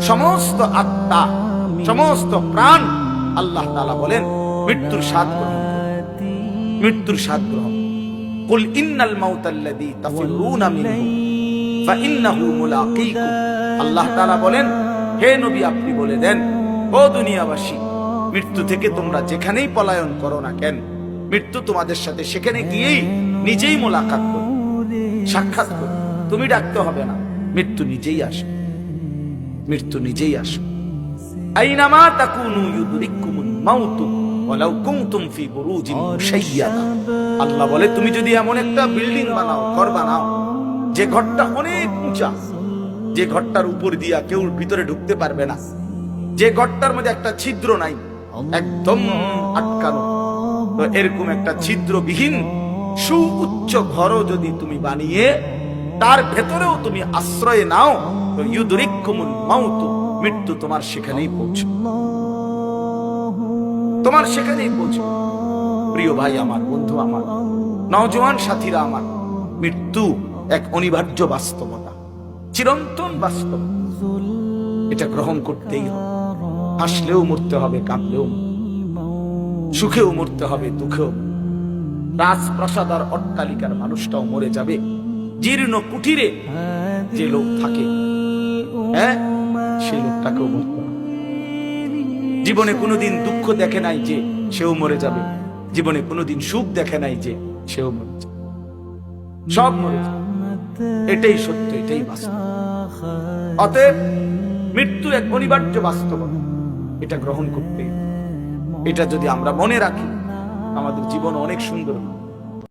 সমস্ত আত্মা, সমস্ত প্রাণ আল্লাহ বলেন, মৃত্যুর মৃত্যুর আপনি বলে মৃত্যু থেকে তোমরা যেখানেই পলায়ন করো না কেন, মৃত্যু তোমাদের সাথে সেখানে গিয়েই নিজেই মোলাকাত করো সাক্ষাৎ তুমি ডাকতে হবে না। মৃত্যু নিজেই আসে মৃত্যু নিজেই আসে আইনামা তাকুনু ওয়ালাউ কুনতুম ফি বুরুজিন আল্লাহ বলে, তুমি যদি এমন একটা বিল্ডিং বানাও, ঘর বানাও, যে ঘরটা অনেক উঁচা, যে ঘরটার উপর দিয়া কেউ ভিতরে ঢুকতে পারবে না, যে ঘরটার মধ্যে একটা ছিদ্র নাই, একদম আটকানো, তো এরকম একটা ছিদ্রবিহীন সুউচ্চ ঘরও যদি তুমি বানিয়ে, তার ভেতরেও তুমি আশ্রয় নাও মৃত্যু তোমার সেখানেই পৌঁছে। তোমার সেখানেই পৌঁছে। প্রিয় ভাই আমার, বন্ধু আমার, নওজোয়ান সাথীরা আমার, মৃত্যু এক অনিবার্য বাস্তবতা, চিরন্তন বাস্তব। এটা গ্রহণ করতেই হবে। হাসলেও মরতে হবে, কাঁদলেও সুখেও মরতে হবে, দুঃখেও রাজপ্রাসাদ আর অট্টালিকার মানুষটাও মরে যাবে। জীর্ণ কুঠিরে যে লোক থাকে হ্যাঁ লোকটাকেও মরতে জীবনে কোনোদিন দুঃখ দেখে নাই যে সেও মরে যাবে। জীবনে কোনোদিন সুখ দেখে নাই যে সেও মরে যাবে। সব মরে এটাই সত্য, এটাই বাস্তব। অতএব মৃত্যু এক অনিবার্য বাস্তবতা এটা গ্রহণ করতে। এটা যদি আমরা মনে রাখি আমাদের জীবন অনেক সুন্দর।